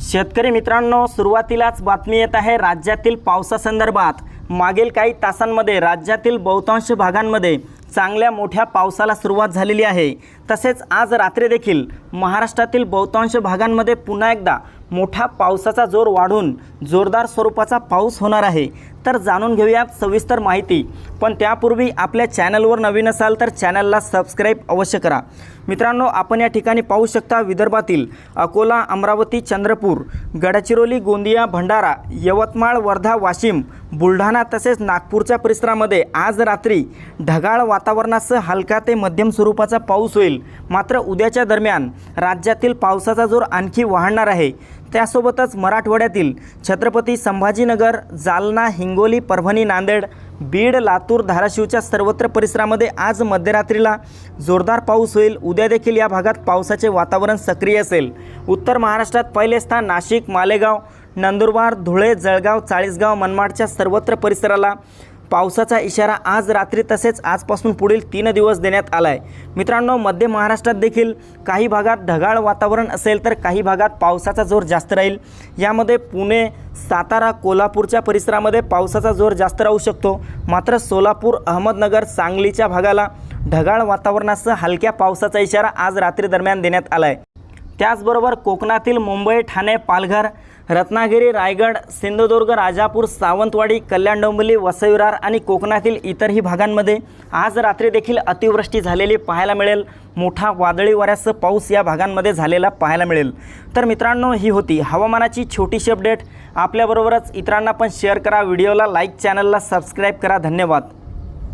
शेतकरी मित्रांनो सुरुवातीलाच बातमी येत आहे राज्यातील पावसासंदर्भात. मागील काही तासांमध्ये राज्यातील बहुतांश भागांमध्ये चांगल्या मोठ्या पावसाला सुरुवात झालेली आहे. तसेच आज रात्री देखील महाराष्ट्रातील बहुतांश भागांमध्ये पुन्हा एकदा मोठा पावसाचा जोर वाढून जोरदार स्वरूपाचा पाऊस होणार आहे. तर जाणून घेऊयात सविस्तर माहिती. पण त्यापूर्वी आपल्या चॅनलवर नवीन असाल तर चॅनलला सबस्क्राईब अवश्य करा. मित्रांनो आपण या ठिकाणी पाहू शकता विदर्भातील अकोला अमरावती चंद्रपूर गडचिरोली गोंदिया भंडारा यवतमाळ वर्धा वाशिम बुलढाणा तसेच नागपूरच्या परिसरामध्ये आज रात्री ढगाळ वातावरणासह हलका ते मध्यम स्वरूपाचा पाऊस होईल. मात्र उद्याच्या दरम्यान राज्यातील पावसाचा जोर आणखी वाढणार आहे. त्यासोबतच मराठवाड्यातील छत्रपती संभाजीनगर जालना हिंगोली परभणी नांदेड बीड लातूर धाराशिवच्या सर्वत्र परिसरामध्ये आज मध्यरात्रीला जोरदार पाऊस होईल. उद्या देखील या भागात पावसाचे वातावरण सक्रिय असेल. उत्तर महाराष्ट्रात पहिले स्थान नाशिक मालेगाव नंदुरबार धुळे जळगाव चाळीसगाव मनमाडच्या सर्वत्र परिसराला पावसाचा इशारा आज रात्री तसेच आजपासून पुढील तीन दिवस देण्यात आला आहे मित्रांनो मध्य महाराष्ट्रात देखील काही भागात ढगाळ वातावरण असेल तर काही भागात पावसाचा जोर जास्त राहील. यामध्ये पुणे सातारा कोल्हापूरच्या परिसरामध्ये पावसाचा जोर जास्त राहू शकतो. मात्र सोलापूर अहमदनगर सांगलीच्या भागाला ढगाळ वातावरणासह हलक्या पावसाचा इशारा आज रात्री दरम्यान देण्यात आला आहे त्याचबरोबर कोकणातील मुंबई ठाणे पालघर रत्नागिरी रायगड सिंधुदुर्ग राजापूर सावंतवाडी कल्याण डोंबिवली वसईविरार आणि कोकणातील इतरही भागांमध्ये आज रात्री देखील अतिवृष्टी झालेली पाहायला मिळेल. मोठा वादळी वाऱ्यासह पाऊस या भागांमध्ये झालेला पाहायला मिळेल. तर मित्रांनो ही होती हवामानाची छोटीशी अपडेट. आपल्याबरोबरच इतरांना पण शेअर करा. व्हिडिओला लाईक चॅनलला सबस्क्राईब करा. धन्यवाद.